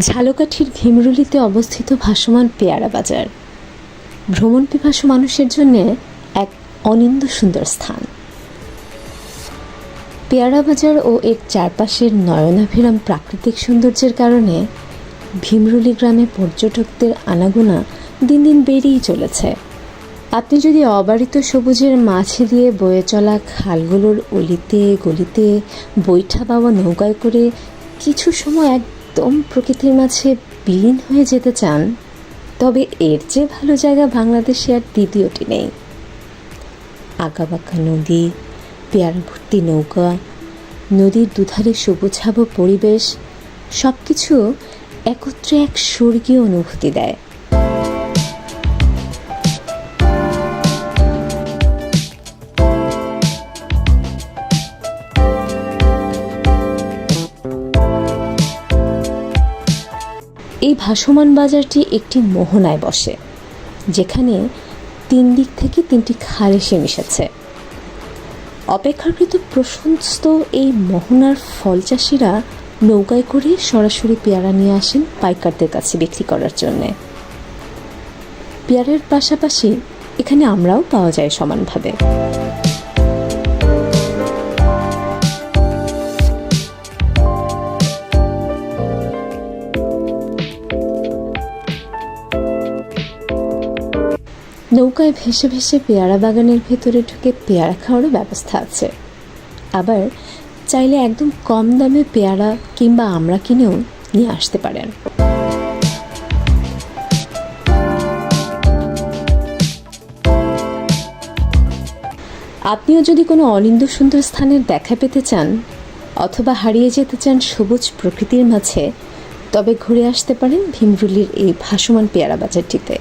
ঝালকাঠির ভীমরুলিতে অবস্থিত ভাসমান পেয়ারা বাজার। ভ্রমণ পিপাসু মানুষের জন্য এক অনিন্দ সুন্দর স্থান। পেয়ারা বাজার ও এর চারপাশের নয়নাভিরাম প্রাকৃতিক সৌন্দর্যের কারণে ভীমরুলি গ্রামে পর্যটকদের আনাগোনা দিন দিন বেড়েই চলেছে। আপনি যদি অবারিত সবুজের মাঝে দিয়ে বয়ে চলা খালগুলোর অলিতে, গলিতে বৈঠা পাওয়া নৌকায় করে কিছু সময় একদম প্রকৃতির মাঝে বিলীন হয়ে যেতে চান, তবে এর চেয়ে ভালো জায়গা বাংলাদেশে আর দ্বিতীয়টি নেই। আঁকাবাঁকা নদী পেয়ার ভর্তি নৌকা, নদীর দুধারে সবুজাব পরিবেশ সব কিছু একত্রে এক স্বর্গীয় অনুভূতি দেয়। এই ভাসমান বাজারটি একটি মোহনায় বসে, যেখানে তিন দিক থেকে তিনটি খাল এসে মিশেছে। অপেক্ষাকৃত প্রশস্ত এই মোহনার ফল চাষিরা নৌকায় করে সরাসরি পেয়ারা নিয়ে আসেন পাইকারদের কাছে বিক্রি করার জন্যে। পেয়ারের পাশাপাশি এখানে আমরাও পাওয়া যায় সমানভাবে। নৌকায় ভেসে ভেসে পেয়ারা বাগানের ভেতরে ঢুকে পেয়ারা খাওয়ারও ব্যবস্থা আছে। আবার চাইলে একদম কম দামে পেয়ারা কিংবা আমরা কিনেও নিয়ে আসতে পারেন। আপনিও যদি কোনো অনিন্দ সুন্দর স্থানের দেখা পেতে চান, অথবা হারিয়ে যেতে চান সবুজ প্রকৃতির মাঝে, তবে ঘুরে আসতে পারেন ভীমরুলির এই ভাসমান পেয়ারা বাজারটিতে।